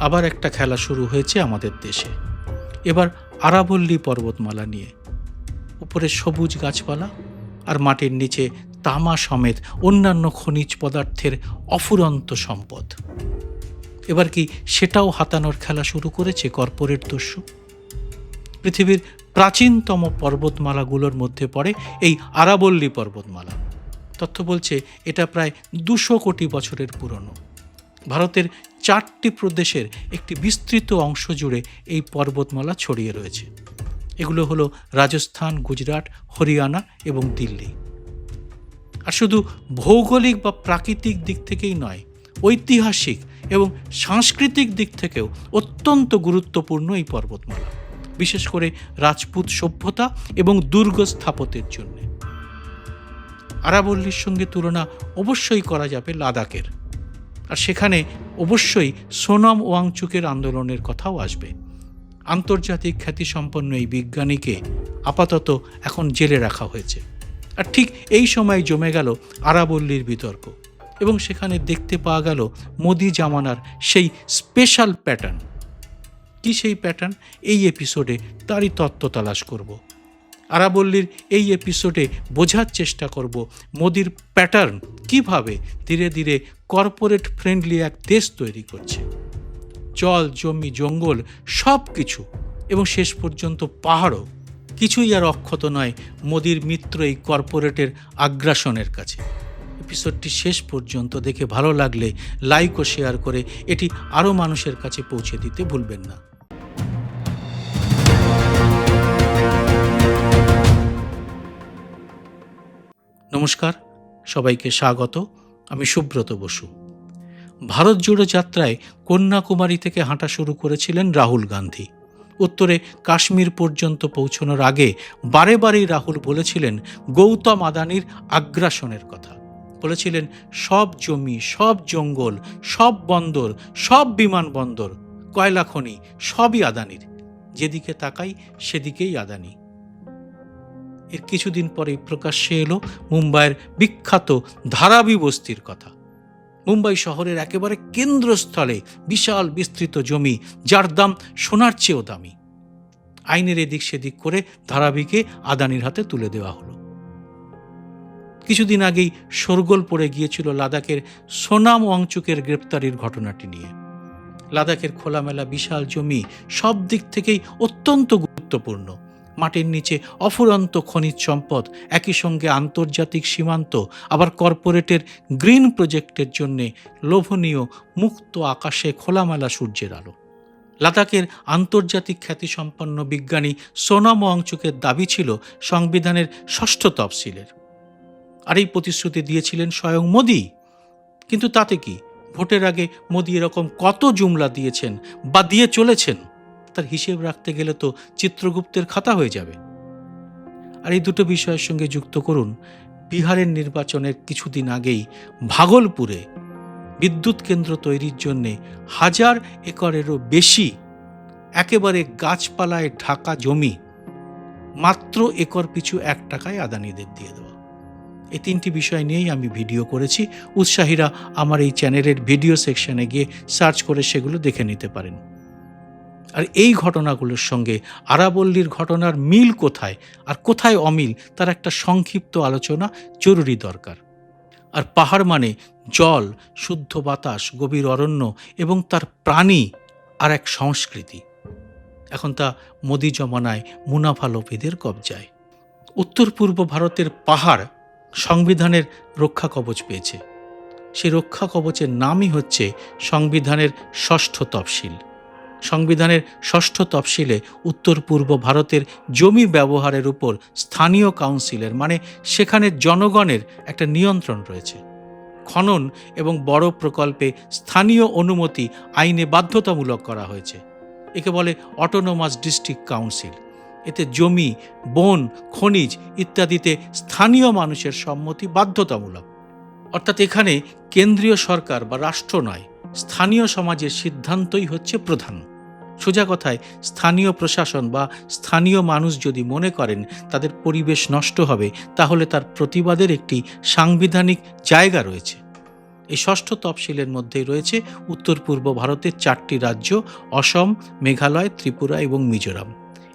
আবার একটা খেলা শুরু হয়েছে আমাদের দেশে। এবার আরাবল্লী পর্বতমালা নিয়ে। উপরে সবুজ গাছপালা আর মাটির নিচে তামা সমেত অন্যান্য খনিজ পদার্থের অফুরন্ত সম্পদ। এবার কি সেটাও হাতানোর খেলা শুরু করেছে কর্পোরেট দস্যু? পৃথিবীর প্রাচীনতম পর্বতমালাগুলোর মধ্যে পড়ে এই আরাবল্লী পর্বতমালা। তথ্য বলছে এটা প্রায় দুশো কোটি বছরের পুরনো। ভারতের চারটি প্রদেশের একটি বিস্তৃত অংশ জুড়ে এই পর্বতমালা ছড়িয়ে রয়েছে। এগুলো হলো রাজস্থান, গুজরাট, হরিয়ানা এবং দিল্লি। আর শুধু ভৌগোলিক বা প্রাকৃতিক দিক থেকেই নয়, ঐতিহাসিক এবং সাংস্কৃতিক দিক থেকেও অত্যন্ত গুরুত্বপূর্ণ এই পর্বতমালা, বিশেষ করে রাজপুত সভ্যতা এবং দুর্গ স্থাপত্যের জন্যে। আরাবল্লীর সঙ্গে তুলনা অবশ্যই করা যাবে লাদাখের। আর সেখানে অবশ্যই সোনাম ওয়াংচুকের আন্দোলনের কথাও আসবে। আন্তর্জাতিক খ্যাতিসম্পন্ন এই বিজ্ঞানীকে আপাতত এখন জেলে রাখা হয়েছে। আর ঠিক এই সময় জমে গেল আরাবল্লীর বিতর্ক এবং সেখানে দেখতে পাওয়া গেল মোদি জামানার সেই স্পেশাল প্যাটার্ন। কি সেই প্যাটার্ন? এই এপিসোডে তারই তত্ত্ব তালাশ করব। আরাবল্লীর এই এপিসোডে বোঝার চেষ্টা করব মোদির প্যাটার্ন কীভাবে ধীরে ধীরে কর্পোরেট ফ্রেন্ডলি এক দেশ তৈরি করছে। জল জমি, জঙ্গল সব কিছু এবং শেষ পর্যন্ত পাহাড়ও। কিছুই আর অক্ষত নয় মোদির মিত্র এই কর্পোরেটের আগ্রাসনের কাছে। এপিসোডটি শেষ পর্যন্ত দেখে ভালো লাগলে লাইক ও শেয়ার করে এটি আরও মানুষের কাছে পৌঁছে দিতে ভুলবেন না। নমস্কার, সবাইকে স্বাগত। আমি সুব্রত বসু। ভারত জুড়ে যাত্রায় কন্যাকুমারী থেকে হাঁটা শুরু করেছিলেন রাহুল গান্ধী। উত্তরে কাশ্মীর পর্যন্ত পৌঁছানোর আগে বারে বারেই রাহুল বলেছিলেন, গৌতম আদানির আগ্রাসনের কথা। বলেছিলেন, সব জমি, সব জঙ্গল, সব বন্দর, সব বিমানবন্দর কয়লা খনি, সবই আদানির। যেদিকে তাকাই, সেদিকেই আদানি। এর কিছুদিন পরেই প্রকাশ্যে এলো মুম্বাইয়ের বিখ্যাত ধারাবি বস্তির কথা। মুম্বাই শহরের একেবারে কেন্দ্রস্থলে বিশাল বিস্তৃত জমি, যার দাম সোনার চেয়েও দামি। আইনের এদিক সেদিক করে ধারাবিকে আদানির হাতে তুলে দেওয়া হলো। কিছুদিন আগেই শোরগোল পড়ে গিয়েছিল লাদাখের সোনাম ওয়াংচুকের গ্রেপ্তারির ঘটনাটি নিয়ে। লাদাখের খোলামেলা বিশাল জমি সব দিক থেকেই অত্যন্ত গুরুত্বপূর্ণ। মাটির নিচে অফুরন্ত খনিজ সম্পদ, একই সঙ্গে আন্তর্জাতিক সীমান্ত, আবার কর্পোরেটের গ্রিন প্রজেক্টের জন্যে লোভনীয় মুক্ত আকাশে খোলামেলা সূর্যের আলো। লাদাখের আন্তর্জাতিক খ্যাতিসম্পন্ন বিজ্ঞানী সোনাম ওয়াংচুকের দাবি ছিল সংবিধানের ষষ্ঠ তফসিলের। আর এই প্রতিশ্রুতি দিয়েছিলেন স্বয়ং মোদি। কিন্তু তাতে কি? ভোটের আগে মোদি এরকম কত জুমলা দিয়েছেন বা দিয়ে চলেছেন? তার হিসেব রাখতে গেলে তো চিত্রগুপ্তের খাতা হয়ে যাবে। আর এই দুটো বিষয়ের সঙ্গে যুক্ত করুন, বিহারের নির্বাচনের কিছুদিন আগেই ভাগলপুরে বিদ্যুৎ কেন্দ্র তৈরির জন্যে হাজার একরেরও বেশি একেবারে গাছপালায় ঢাকা জমি, মাত্র একর পিছু এক টাকায় আদানিদের দিয়ে দেওয়া। এই তিনটি বিষয় নিয়েই আমি ভিডিও করেছি। উৎসাহীরা আমার এই চ্যানেলের ভিডিও সেকশনে গিয়ে সার্চ করে সেগুলো দেখে নিতে পারেন। আর এই ঘটনাগুলোর সঙ্গে আরাবল্লীর ঘটনার মিল কোথায় আর কোথায় অমিল তার একটা সংক্ষিপ্ত আলোচনা জরুরি দরকার। আর পাহাড় মানে জল, শুদ্ধ বাতাস, গভীর অরণ্য এবং তার প্রাণী আর এক সংস্কৃতি। এখন তা মোদি জমানায় মুনাফা লোভীদের কবজায়। উত্তর পূর্ব ভারতের পাহাড় সংবিধানের রক্ষা কবচ পেয়েছে। সেই রক্ষা কবচের নামই হচ্ছে সংবিধানের ষষ্ঠ তফসিল। সংবিধানের ষষ্ঠ তফসিলে উত্তর পূর্ব ভারতের জমি ব্যবহারের উপর স্থানীয় কাউন্সিলের মানে সেখানে জনগণের একটা নিয়ন্ত্রণ রয়েছে। খনন এবং বড় প্রকল্পে স্থানীয় অনুমতি আইনে বাধ্যতামূলক করা হয়েছে। একে বলে অটোনোমাস ডিস্ট্রিক্ট কাউন্সিল এতে জমি, বন, খনিজ ইত্যাদিতে স্থানীয় মানুষের সম্মতি বাধ্যতামূলক। অর্থাৎ এখানে কেন্দ্রীয় সরকার বা রাষ্ট্র নয় স্থানীয় সমাজের সিদ্ধান্তই হচ্ছে প্রধান। সোজা কথায়, স্থানীয় প্রশাসন বা স্থানীয় মানুষ যদি মনে করেন তাদের পরিবেশ নষ্ট হবে, তাহলে তার প্রতিবাদের একটি সাংবিধানিক জায়গা রয়েছে। এই ষষ্ঠ তফসিলের মধ্যেই রয়েছে উত্তর পূর্ব ভারতের চারটি রাজ্য, অসম, মেঘালয়, ত্রিপুরা এবং মিজোরাম।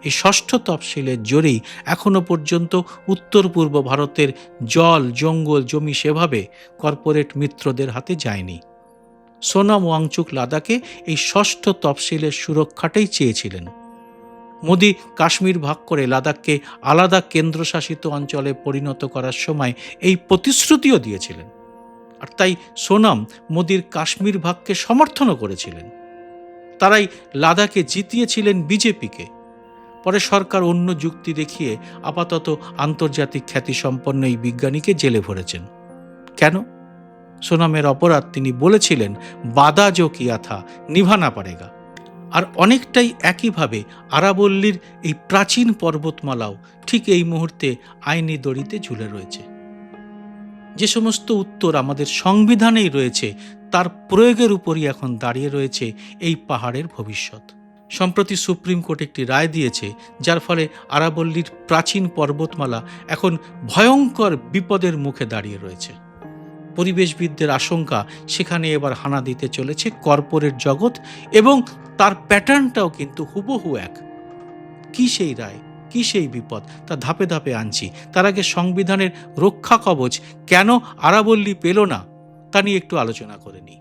এই ষষ্ঠ তফসিলের জোরেই এখনও পর্যন্ত উত্তর পূর্ব ভারতের জল, জঙ্গল, জমি সেভাবে কর্পোরেট মিত্রদের হাতে যায়নি। সোনাম ওয়াংচুক লাদাখে এই ষষ্ঠ তফসিলের সুরক্ষাটাই চেয়েছিলেন। মোদি কাশ্মীর ভাগ করে লাদাখকে আলাদা কেন্দ্রশাসিত অঞ্চলে পরিণত করার সময় এই প্রতিশ্রুতিও দিয়েছিলেন। আর তাই সোনাম মোদির কাশ্মীর ভাগকে সমর্থনও করেছিলেন। তারাই লাদাখে জিতিয়েছিলেন বিজেপিকে। পরে সরকার অন্য যুক্তি দেখিয়ে আপাতত আন্তর্জাতিক খ্যাতিসম্পন্ন এই বিজ্ঞানীকে জেলে ভরেছেন। কেন? সোনামের অপরাধ তিনি বলেছিলেন, বাদা জো কিয়া থা নিভানা পারেগা। আর অনেকটাই একইভাবে আরাবল্লীর এই প্রাচীন পর্বতমালাও ঠিক এই মুহূর্তে আইনি দড়িতে ঝুলে রয়েছে। যে সমস্ত উত্তর আমাদের সংবিধানেই রয়েছে, তার প্রয়োগের উপরই এখন দাঁড়িয়ে রয়েছে এই পাহাড়ের ভবিষ্যৎ। সম্প্রতি সুপ্রিম কোর্ট একটি রায় দিয়েছে, যার ফলে আরাবল্লীর প্রাচীন পর্বতমালা এখন ভয়ঙ্কর বিপদের মুখে দাঁড়িয়ে রয়েছে। পরিবেশবিদদের আশঙ্কা সেখানে এবার হানা দিতে চলেছে কর্পোরেট জগৎ এবং তার প্যাটার্নটাও কিন্তু হুবহু এক। কি সেই রায়? কি সেই বিপদ? তা ধাপে ধাপে আনছি। তার আগে সংবিধানের রক্ষা কবচ কেন আরাবল্লী পেল না তা নিয়ে একটু আলোচনা করে নিই।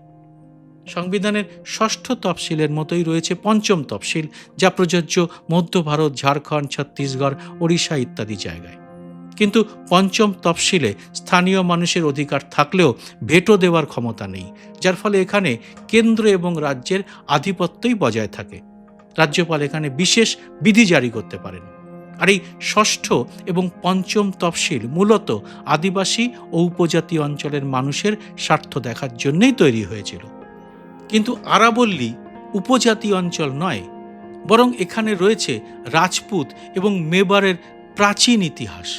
সংবিধানের ষষ্ঠ তফসিলের মতোই রয়েছে পঞ্চম তফসিল, যা প্রযোজ্য মধ্য ভারত, ঝাড়খণ্ড, ছত্তিশগড়, ওড়িশা ইত্যাদি জায়গায়। কিন্তু পঞ্চম তফসিলে স্থানীয় মানুষের অধিকার থাকলেও ভেটো দেওয়ার ক্ষমতা নেই, যার ফলে এখানে কেন্দ্র এবং রাজ্যের আধিপত্যই বজায় থাকে। রাজ্যপাল এখানে বিশেষ বিধি জারি করতে পারেন। আর এই ষষ্ঠ এবং পঞ্চম তফসিল মূলত আদিবাসী ও উপজাতি অঞ্চলের মানুষের স্বার্থ দেখার জন্যই তৈরি হয়েছিল। কিন্তু আরাবল্লী উপজাতি অঞ্চল নয়, বরং এখানে রয়েছে রাজপুত এবং মেবারের প্রাচীন ইতিহাস।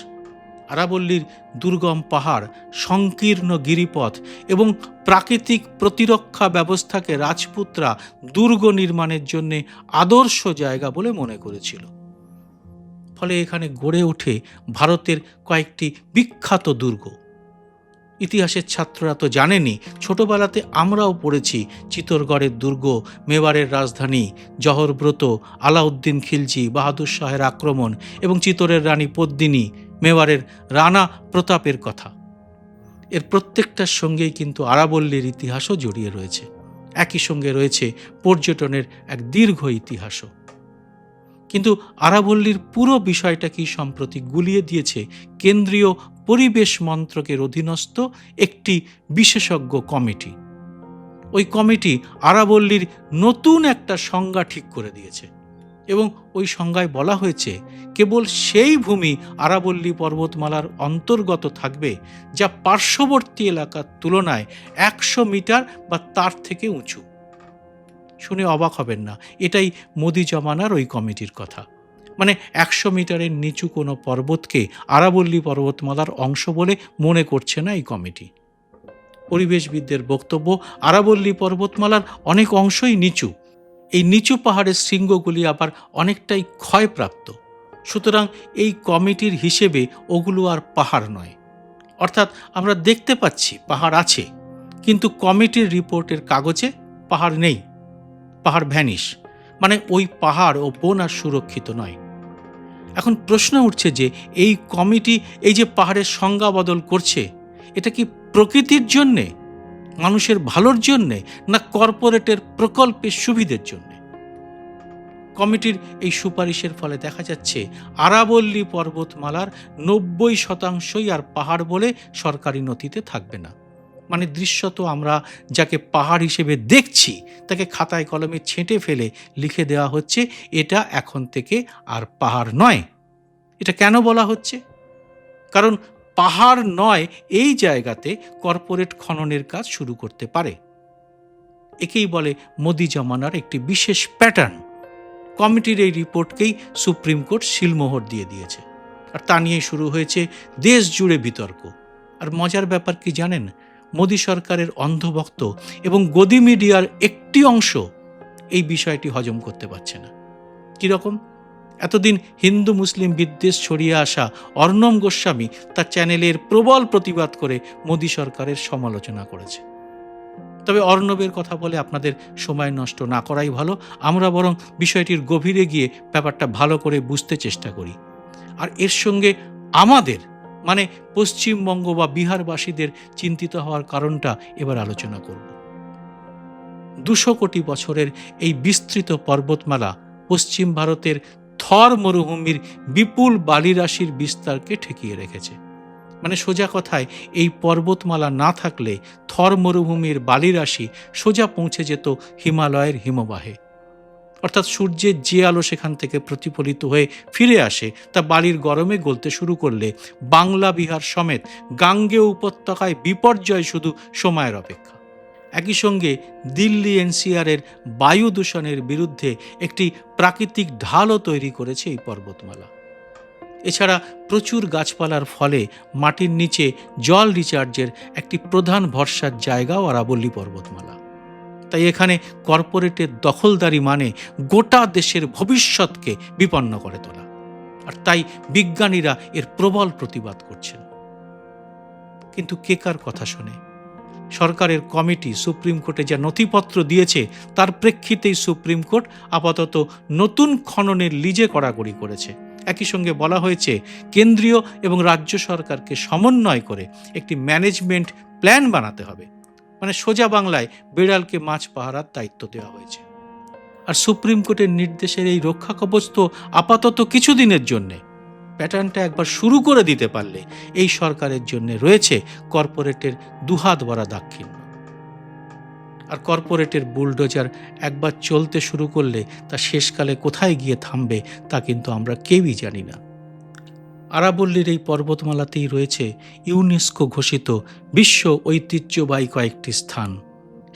আরাবল্লীর দুর্গম পাহাড়, সংকীর্ণ গিরিপথ এবং প্রাকৃতিক প্রতিরক্ষা ব্যবস্থাকে রাজপুতরা দুর্গ নির্মাণের জন্যে আদর্শ জায়গা বলে মনে করেছিল। ফলে এখানে গড়ে ওঠে ভারতের কয়েকটি বিখ্যাত দুর্গ। ইতিহাসের ছাত্ররা তো জানেনি ছোটবেলাতে আমরাও পড়েছি চিতরগড়ের দুর্গ মেবারের রাজধানী, জহরব্রত, আলাউদ্দিন খিলজি, বাহাদুর শাহের আক্রমণ এবং চিতরের রানী পদ্মিনী মেওয়ারের রানা প্রতাপের কথা। এর প্রত্যেকটার সঙ্গেই কিন্তু আরাবল্লীর ইতিহাসও জড়িয়ে রয়েছে। একই সঙ্গে রয়েছে পর্যটনের এক দীর্ঘ ইতিহাসও। কিন্তু আরাবল্লীর পুরো বিষয়টাকেই সম্প্রতি গুলিয়ে দিয়েছে কেন্দ্রীয় পরিবেশ মন্ত্রকের অধীনস্থ একটি বিশেষজ্ঞ কমিটি। ওই কমিটি আরাবল্লীর নতুন একটা সংজ্ঞা ঠিক করে দিয়েছে। এবং ওই সংজ্ঞায় বলা হয়েছে, কেবল সেই ভূমি আরাবল্লী পর্বতমালার অন্তর্গত থাকবে, যা পার্শ্ববর্তী এলাকার তুলনায় একশো মিটার বা তার থেকে উঁচু। শুনে অবাক হবেন না, এটাই মোদি জমানার ওই কমিটির কথা। মানে একশো মিটারের নিচু কোনো পর্বতকে আরাবল্লী পর্বতমালার অংশ বলে মনে করছে না এই কমিটি। পরিবেশবিদদের বক্তব্য, আরাবল্লী পর্বতমালার অনেক অংশই নিচু। এই নিচু পাহাড়ের শৃঙ্গগুলি আবার অনেকটাই ক্ষয়প্রাপ্ত। সুতরাং এই কমিটির হিসেবে ওগুলো আর পাহাড় নয়। অর্থাৎ আমরা দেখতে পাচ্ছি পাহাড় আছে, কিন্তু কমিটির রিপোর্টের কাগজে পাহাড় নেই। পাহাড় ভ্যানিশ মানে ওই পাহাড় ও বন আর সুরক্ষিত নয়। এখন প্রশ্ন উঠছে যে এই কমিটি এই যে পাহাড়ের সংজ্ঞা বদল করছে, এটা কি প্রকৃতির জন্যে? মানুষের ভালোর জন্যে না কর্পোরেটের প্রকল্পের সুবিধের জন্যে? কমিটির এই সুপারিশের ফলে দেখা যাচ্ছে আরাবল্লী পর্বতমালার নব্বই শতাংশই আর পাহাড় বলে সরকারি নথিতে থাকবে না। মানে দৃশ্যত আমরা যাকে পাহাড় হিসেবে দেখছি, তাকে খাতায় কলমে ছেঁটে ফেলে লিখে দেওয়া হচ্ছে, এটা এখন থেকে আর পাহাড় নয়। এটা কেন বলা হচ্ছে? কারণ পাহাড় নয়, এই জায়গাতে কর্পোরেট খননের কাজ শুরু করতে পারে। একেই বলে মোদি জমানার একটি বিশেষ প্যাটার্ন। কমিটির এই রিপোর্টকেই সুপ্রিম কোর্ট শিলমোহর দিয়ে দিয়েছে। আর তা নিয়ে শুরু হয়েছে দেশ জুড়ে বিতর্ক। আর মজার ব্যাপার কি জানেন? মোদী সরকারের অন্ধভক্ত এবং গদি মিডিয়ার একটি অংশ এই বিষয়টি হজম করতে পারছে না। কীরকম? এতদিন হিন্দু মুসলিম বিদ্বেষ ছড়িয়ে আসা অর্ণব গোস্বামী তার চ্যানেলের প্রবল প্রতিবাদ করে মোদী সরকারের সমালোচনা করেছে। তবে অর্ণবের কথা বলে আপনাদের সময় নষ্ট না করাই ভালো, আমরা বরং বিষয়টির গভীরে গিয়ে ব্যাপারটা ভালো করে বুঝতে চেষ্টা করি। আর এর সঙ্গে আমাদের মানে পশ্চিমবঙ্গ বা বিহারবাসীদের চিন্তিত হওয়ার কারণটা এবার আলোচনা করব। দুশো কোটি বছরের এই বিস্তৃত পর্বতমালা পশ্চিম ভারতের থর মরুভূমির বিপুল বালিরাশির বিস্তারকে ঠেকিয়ে রেখেছে। মানে সোজা কথায়, এই পর্বতমালা না থাকলে থর মরুভূমির বালিরাশি সোজা পৌঁছে যেত হিমালয়ের হিমবাহে। অর্থাৎ সূর্যের যে আলো সেখান থেকে প্রতিফলিত হয়ে ফিরে আসে, তা বালির গরমে গলতে শুরু করলে বাংলা বিহার সমেত গাঙ্গেয় উপত্যকায় বিপর্যয় শুধু সময়ের অপেক্ষা। একই সঙ্গে দিল্লি এনসিআরের বায়ু দূষণের বিরুদ্ধে একটি প্রাকৃতিক ঢালও তৈরি করেছে এই পর্বতমালা। এছাড়া প্রচুর গাছপালার ফলে মাটির নিচে জল রিচার্জের একটি প্রধান ভরসার জায়গাও আরাবল্লী পর্বতমালা। তাই এখানে কর্পোরেটের দখলদারি মানে গোটা দেশের ভবিষ্যৎকে বিপন্ন করে তোলা। আর তাই বিজ্ঞানীরা এর প্রবল প্রতিবাদ করছেন। কিন্তু কে কার কথা শোনে? সরকারের কমিটি সুপ্রিম কোর্টে যা নথিপত্র দিয়েছে, তার প্রেক্ষিতেই সুপ্রিম কোর্ট আপাতত নতুন খননের লিজে কড়াকড়ি করেছে। একই সঙ্গে বলা হয়েছে, কেন্দ্রীয় এবং রাজ্য সরকারকে সমন্বয় করে একটি ম্যানেজমেন্ট প্ল্যান বানাতে হবে। মানে সোজা বাংলায় বিড়ালকে মাছ পাহারার দায়িত্ব দেওয়া হয়েছে। আর সুপ্রিম কোর্টের নির্দেশের এই রক্ষা কবচ তো আপাতত কিছুদিনের জন্যে। প্যাটার্নটা একবার শুরু করে দিতে পারলে এই সরকারের জন্য রয়েছে কর্পোরেটের দুহাত ভরা দাক্ষিণ্য। আর কর্পোরেটের বুলডোজার একবার চলতে শুরু করলে তা শেষকালে কোথায় গিয়ে থামবে তা কিন্তু আমরা কেউই জানি না। আরাবল্লীর এই পর্বতমালাতেই রয়েছে ইউনেস্কো ঘোষিত বিশ্ব ঐতিহ্যবাহী কয়েকটি স্থান,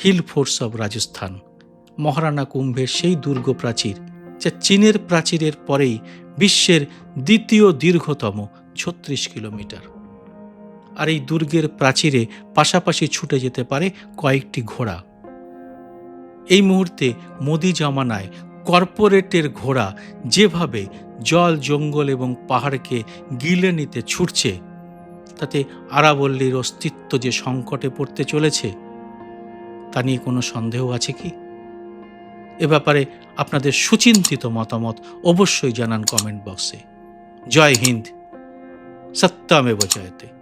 hill forts of Rajasthan. Maharana কুম্ভের সেই দুর্গ প্রাচীর যা চীনের প্রাচীরের পরেই বিশ্বের দ্বিতীয় দীর্ঘতম ছত্রিশ কিলোমিটার। আর এই দুর্গের প্রাচীরে পাশাপাশি ছুটে যেতে পারে কয়েকটি ঘোড়া। এই মুহূর্তে মোদি জামানায় কর্পোরেটের ঘোড়া যেভাবে জল, জঙ্গল এবং পাহাড়কে গিলে নিতে ছুটছে, তাতে আরাবল্লীর অস্তিত্ব যে সংকটে পড়তে চলেছে, তা নিয়ে কোনো সন্দেহ আছে কি? এ ব্যাপারে আপনাদের সুচিন্তিত মতামত অবশ্যই জানান কমেন্ট বক্সে। জয় হিন্দ। সত্যামেব জয়তে।